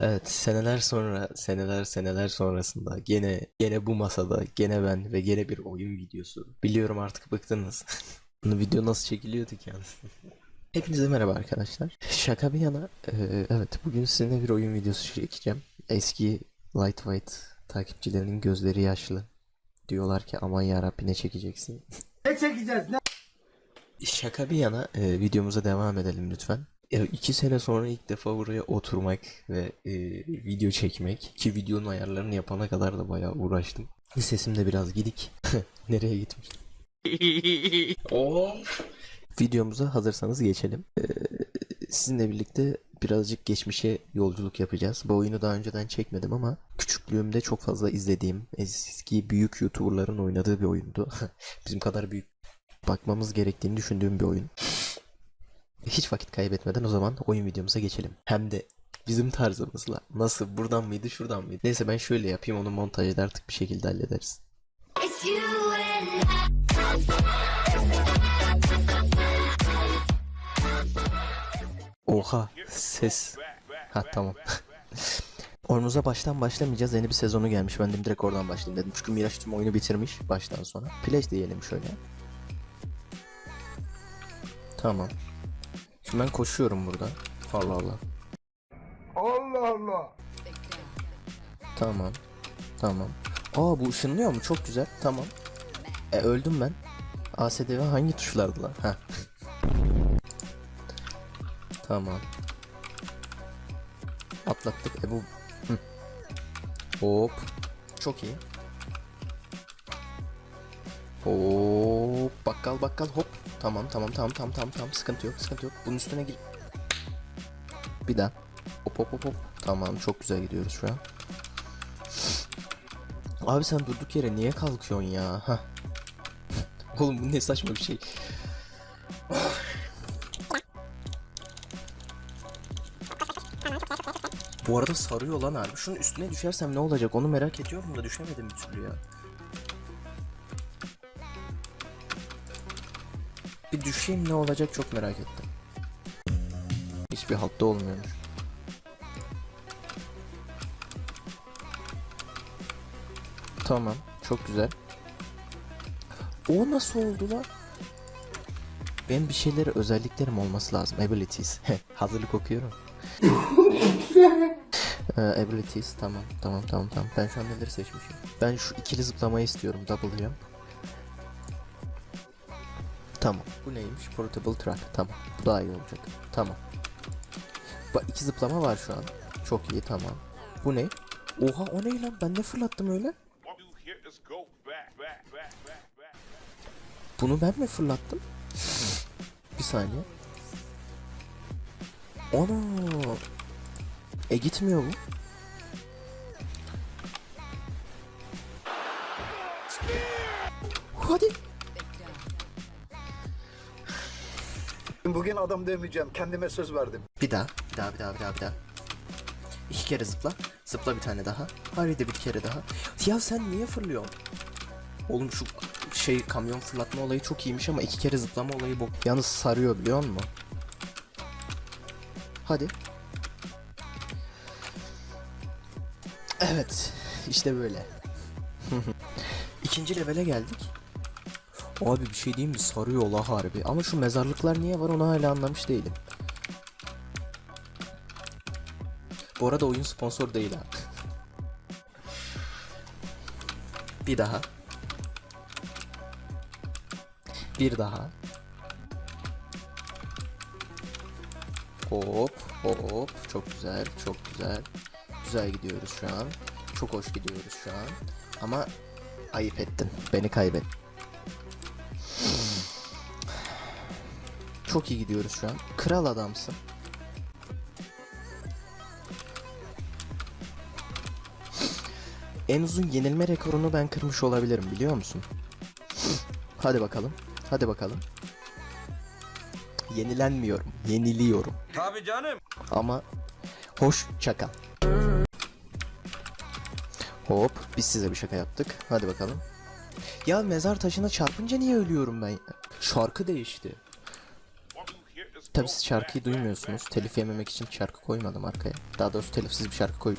Evet, seneler sonra, seneler seneler sonrasında gene gene bu masada, gene ben ve gene bir oyun videosu. Biliyorum artık bıktınız. Bunu video nasıl çekiliyordu ki yani? Hepinize merhaba arkadaşlar. Şaka bir yana, eee, evet bugün sizinle bir oyun videosu çekeceğim. Eski Lightweight takipçilerinin gözleri yaşlı. Diyorlar ki aman yarabbi ne çekeceksin? Ne çekeceğiz ne? Şaka bir yana e, videomuza devam edelim lütfen. E, iki sene sonra ilk defa buraya oturmak ve e, video çekmek ki videonun ayarlarını yapana kadar da bayağı uğraştım. Sesim de biraz gidik. Nereye gitmiş? Videomuza hazırsanız geçelim. E, sizinle birlikte birazcık geçmişe yolculuk yapacağız. Bu oyunu daha önceden çekmedim ama küçüklüğümde çok fazla izlediğim eski büyük YouTuber'ların oynadığı bir oyundu. Bizim kadar büyük bakmamız gerektiğini düşündüğüm bir oyun. Hiç vakit kaybetmeden o zaman oyun videomuza geçelim. Hem de bizim tarzımızla. Nasıl buradan mıydı şuradan mıydı? Neyse ben şöyle yapayım onu montajda artık bir şekilde hallederiz. Oha ses. Ha tamam. Oyunumuza baştan başlamayacağız. Yeni bir sezonu gelmiş. Ben de direkt oradan başlayayım dedim. Çünkü Miraç tüm oyunu bitirmiş baştan sona. Play diyelim şöyle. Tamam. Şimdi ben koşuyorum burada. Allah Allah. Allah Allah. Tamam. Tamam. Aa bu ışınlıyor mu? Çok güzel. Tamam. E öldüm ben. ASDV hangi tuşlardı lan? Ha. tamam. Atlattık. E bu... Hı. Hop. Çok iyi. Hop. Bakkal bakkal hop. Tamam tamam tamam tamam tamam tamam. Sıkıntı yok sıkıntı yok. Bunun üstüne gir. Bir daha. Hop hop hop hop. Tamam çok güzel gidiyoruz şu an. Abi sen durduk yere niye kalkıyorsun ya? Hah. Oğlum bu ne saçma bir şey. Bu arada sarıyor lan abi. Şunun üstüne düşersem ne olacak onu merak ediyorum da düşemedim bir türlü ya. Bir düşeyim ne olacak çok merak ettim. Hiçbir haltta olmuyormuş. Tamam. Çok güzel. O nasıl oldu lan? Benim bir şeyleri özelliklerim olması lazım. Abilities. Hazırlık okuyorum. Ee, abilities tamam tamam tamam tamam. Ben şu an neleri seçmişim? Ben şu ikili zıplamayı istiyorum. Double jump. Tamam. Bu neymiş? Portable track. Tamam. Bu daha iyi olacak. Tamam. Bak iki zıplama var şu an. Çok iyi tamam. Bu ne? Oha o ne lan? Ben ne fırlattım öyle? Bunu ben mi fırlattım? Bir saniye. Ana. E gitmiyor bu. Hadi. Bugün adam demeyeceğim. Kendime söz verdim. Bir daha, bir daha, bir daha, bir daha, bir daha. İki kere zıpla. Zıpla bir tane daha. Haydi bir kere daha. Ya sen niye fırlıyorsun? Oğlum şu şey kamyon fırlatma olayı çok iyiymiş ama iki kere zıplama olayı bok. Yalnız sarıyor biliyor musun? Hadi. Evet. işte böyle. İkinci levele geldik. Abi bir şey diyeyim mi? Sarıyor la harbi. Ama şu mezarlıklar niye var onu hala anlamış değilim. Bu arada oyun sponsor değil ha. Bir daha. Bir daha. Hop hop çok güzel çok güzel. Güzel gidiyoruz şu an. Çok hoş gidiyoruz şu an. Ama ayıp ettin. Beni kaybettin. Çok iyi gidiyoruz şu an. Kral adamsın. En uzun yenilme rekorunu ben kırmış olabilirim biliyor musun? Hadi bakalım. Hadi bakalım. Yenilenmiyorum. Yeniliyorum. Tabii canım. Ama hoş çakal. Hop biz size bir şaka yaptık. Hadi bakalım. Ya mezar taşına çarpınca niye ölüyorum ben? Şarkı değişti. Tabii siz şarkıyı duymuyorsunuz. Telif yememek için şarkı koymadım arkaya. Daha doğrusu telifsiz bir şarkı koy.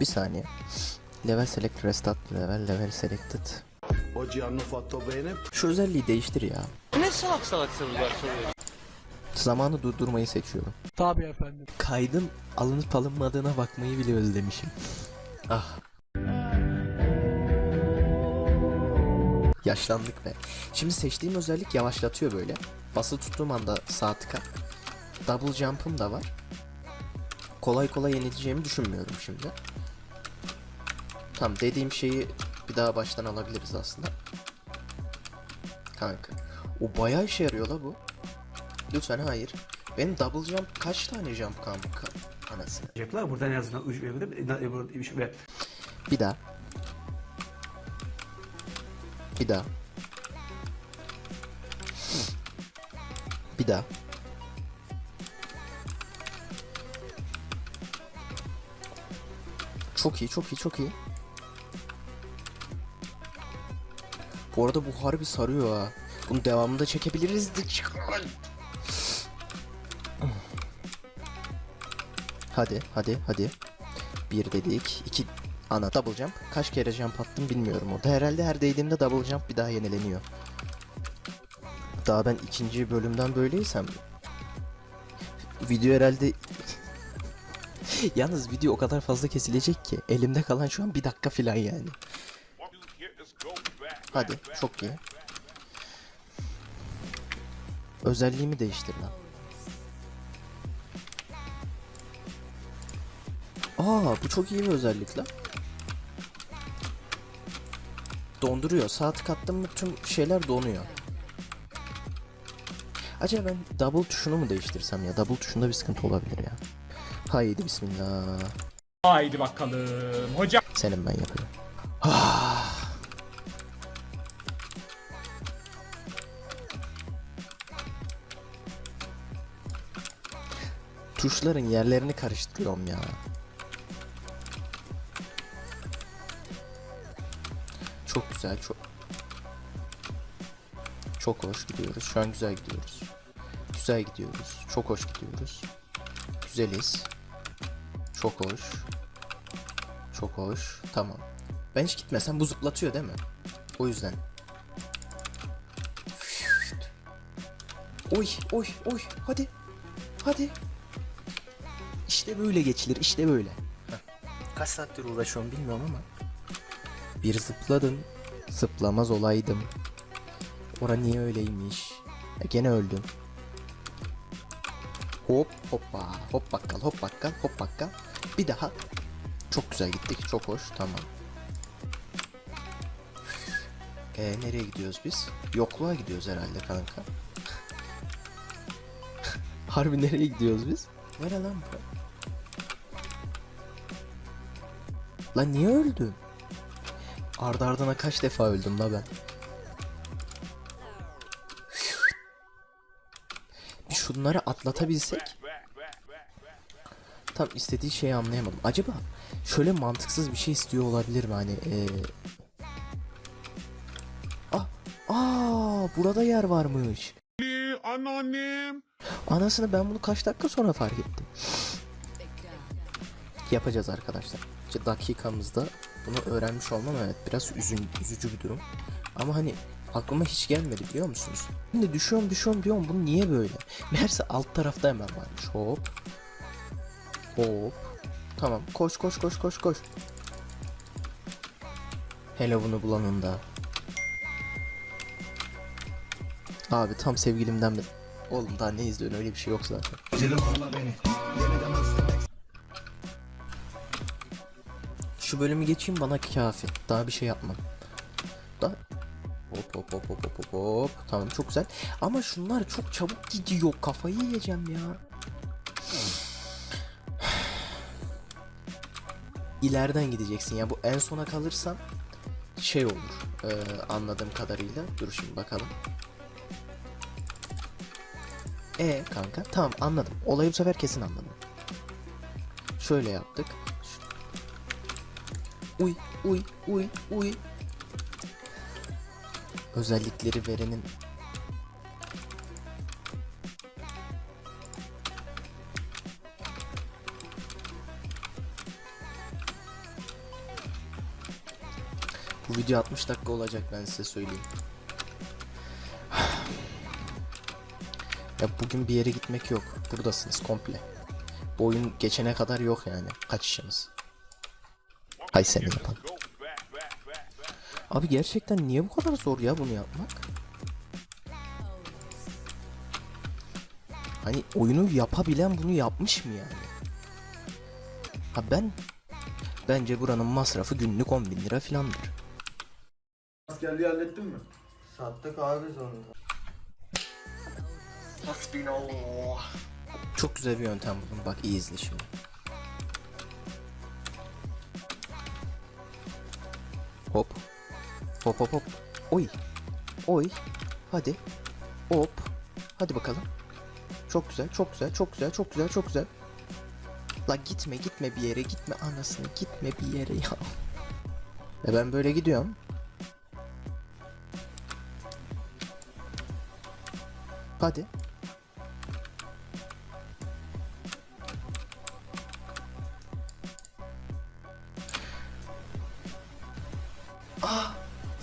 Bir saniye. Level select restart level level selected. Şu özelliği değiştir ya. Ne salak salak sorular soruyorsun? Zamanı durdurmayı seçiyorum. Tabii efendim. Kaydın alınıp alınmadığına bakmayı bile özlemişim. Ah. Yaşlandık be. Şimdi seçtiğim özellik yavaşlatıyor böyle. Basılı tuttuğum anda sağ tıka. Double jump'ım da var. Kolay kolay yenileceğimi düşünmüyorum şimdi. Tamam dediğim şeyi bir daha baştan alabiliriz aslında. Kanka. O bayağı işe yarıyor la bu. Lütfen hayır. Benim double jump kaç tane jump kanka anasını. yapacaklar. Buradan en azından ve Bir daha. Bir daha. Bir daha. Çok iyi, çok iyi, çok iyi. Bu arada bu harbi sarıyor ha. Bunun devamını da çekebiliriz. Hadi, hadi, hadi. Bir dedik. iki ana double jump. Kaç kere jump attım bilmiyorum orada. Herhalde her değdiğimde double jump bir daha yenileniyor. Daha ben ikinci bölümden böyleysem video herhalde Yalnız video o kadar fazla kesilecek ki elimde kalan şu an bir dakika falan yani. Hadi çok iyi. Özelliğimi değiştir lan. Aa bu çok iyi bir özellik lan. Donduruyor. Sağ tık attım mı tüm şeyler donuyor. Acaba ben double tuşunu mu değiştirsem ya? Double tuşunda bir sıkıntı olabilir ya. Haydi bismillah. Haydi bakalım. Hocam Senin ben yapıyorum. Tuşların yerlerini karıştırıyorum ya. Güzel, çok çok hoş gidiyoruz. Şu an güzel gidiyoruz. Güzel gidiyoruz. Çok hoş gidiyoruz. Güzeliz. Çok hoş. Çok hoş. Tamam. Ben hiç gitmesem bu zıplatıyor değil mi? O yüzden. Oy oy oy hadi. Hadi. İşte böyle geçilir işte böyle. Heh. Kaç saattir uğraşıyorum bilmiyorum ama. Bir zıpladım. Zıplamaz olaydım. Ora niye öyleymiş? E, gene öldüm. Hop hoppa hop bakkal hop bakkal hop bakkal. Bir daha. Çok güzel gittik. Çok hoş. Tamam. Ee, nereye gidiyoruz biz? Yokluğa gidiyoruz herhalde kanka. Harbi nereye gidiyoruz biz? Nere lan bu? Lan niye öldüm? Ardı ardına kaç defa öldüm la ben? Bir şunları atlatabilsek tam istediği şeyi anlayamadım. Acaba şöyle mantıksız bir şey istiyor olabilir mi hani eee Ah, aa burada yer varmış. Anneannem. Anasını ben bunu kaç dakika sonra fark ettim. Yapacağız arkadaşlar. İşte dakikamızda bunu öğrenmiş olmam evet biraz üzün, üzücü bir durum. Ama hani aklıma hiç gelmedi biliyor musunuz? Şimdi düşüyorum düşüyorum diyorum bu niye böyle? Meğerse alt tarafta hemen varmış. Hop. Hop. Tamam koş koş koş koş koş. Hele bunu bulanın da. Abi tam sevgilimden mi? Oğlum daha ne izliyorsun öyle bir şey yok zaten. Şu bölümü geçeyim bana kafi. Daha bir şey yapmam. Da Hop hop hop hop hop hop. Tamam çok güzel. Ama şunlar çok çabuk gidiyor. Kafayı yiyeceğim ya. İleriden gideceksin ya. Bu en sona kalırsan şey olur. Ee, anladığım kadarıyla. Dur şimdi bakalım. E kanka tamam anladım. Olayı bu sefer kesin anladım. Şöyle yaptık. Uy uy uy uy. Özellikleri verenin Bu video 60 dakika olacak ben size söyleyeyim. Ya bugün bir yere gitmek yok. Buradasınız komple. Bu oyun geçene kadar yok yani. Kaçışımız. Hay seni yapan. Abi gerçekten niye bu kadar zor ya bunu yapmak? Hani oyunu yapabilen bunu yapmış mı yani? Ha ben bence buranın masrafı günlük 10 bin lira filandır. Askerliği hallettin mi? Sattık abi sonunda. Çok güzel bir yöntem buldum. Bak iyi izle şimdi. Hop. Hop hop hop. Oy. Oy. Hadi. Hop. Hadi bakalım. Çok güzel, çok güzel, çok güzel, çok güzel, çok güzel. La gitme, gitme bir yere, gitme anasını, gitme bir yere ya. E ben böyle gidiyorum. Hadi.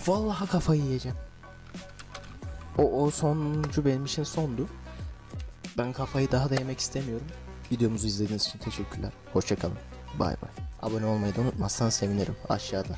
Vallahi kafayı yiyeceğim. O, o sonuncu benim için sondu. Ben kafayı daha da yemek istemiyorum. Videomuzu izlediğiniz için teşekkürler. Hoşçakalın. Bay bay. Abone olmayı da unutmazsan sevinirim aşağıda.